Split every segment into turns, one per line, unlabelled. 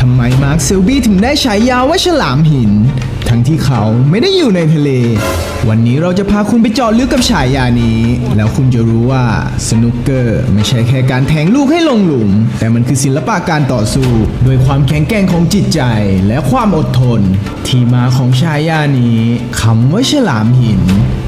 ทำไมมาร์คเซลบี้ถึงได้ฉายาว่าฉลามหิน ทั้งที่เขาไม่ได้อยู่ในทะเล วันนี้เราจะพาคุณไปเจาะลึกกับฉายานี้ แล้วคุณจะรู้ว่าสนุกเกอร์ไม่ใช่แค่การแทงลูกให้ลงหลุม แต่มันคือศิลปะการต่อสู้ด้วยความแข็งแกร่งของจิตใจและความอดทน ที่มาของฉายานี้คำว่าฉลามหิน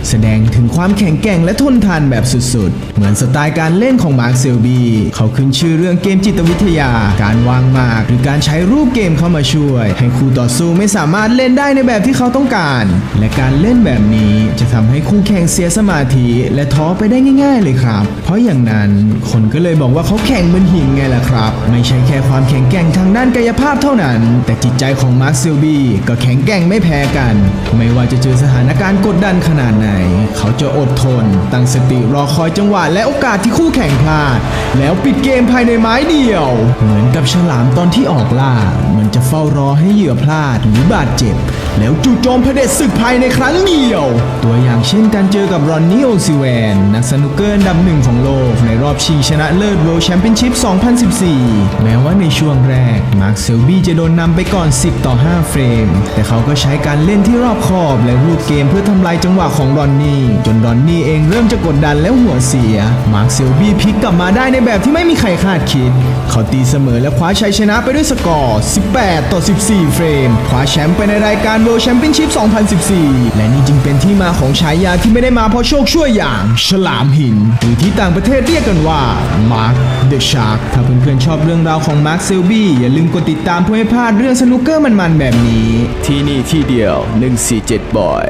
แสดงถึงความแข็งแกร่งและทนทานแบบสุดๆ เหมือนสไตล์การเล่นของมาร์คเซลบี เขาขึ้นชื่อเรื่องเกมจิตวิทยา การวางหมาก หรือการใช้รูปเกมเข้ามาช่วย ให้คู่ต่อสู้ไม่สามารถเล่นได้ในแบบที่เขาต้องการ และการเล่นแบบนี้จะทำให้คู่แข่งเสียสมาธิ และท้อไปได้ง่าย ๆ เลยครับ เพราะอย่างนั้นคนก็เลยบอกว่าเขาแข่งเหมือนหินไงล่ะครับ ไม่ใช่แค่ความแข็งแกร่งทางด้านกายภาพเท่านั้น แต่จิตใจของมาร์คเซลบีก็แข็งแกร่งไม่แพ้กัน ไม่ว่าจะเจอสถานการณ์กดดันขนาดไหนเขาจะอดทน ตั้งสติรอคอยจังหวะและโอกาสที่คู่แข่งพลาด แล้วปิดเกมภายในไม้เดียว เหมือนกับฉลามตอนที่ออกล่า มันจะเฝ้ารอให้เหยื่อพลาดหรือบาดเจ็บ แล้วจู่โจมเผด็จศึกภายในครั้งเดียว ตัวอย่างเช่นการเจอกับรอนนี่โอซิแวน นักสนุกเกอร์อันดับหนึ่งของโลก ในรอบชิงชนะเลิศ World Championship 2014 แม้ว่าในช่วงแรก มาร์คเซลบี้จะโดนนำไปก่อน 10 ต่อ 5 เฟรม แต่เขาก็ใช้การเล่นที่รอบคอบและรูดเกมเพื่อทำลายจังหวะของรอนนี่จนรอนนี่เองเริ่มจะกดดันและหัวเสีย มาร์คเซลบี้พลิกกลับมาได้ในแบบที่ไม่มีใครคาดคิด เขาตีเสมอและคว้าชัยชนะไปด้วยสกอร์ 18 ต่อ 14 เฟรม คว้าแชมป์ไปในรายการ World Championship 2014 และนี่จึงเป็นที่มาของฉายาที่ไม่ได้มาเพราะโชคช่วยอย่าง ฉลามหิน หรือที่ต่างประเทศเรียกกันว่า Mark the Shark ถ้าเพื่อนๆชอบเรื่องราวของ Mark Selby อย่าลืมกดติดตามเพื่อไม่พลาดเรื่องสนุกเกอร์มันๆแบบนี้
ที่นี่ที่เดียว 147บอย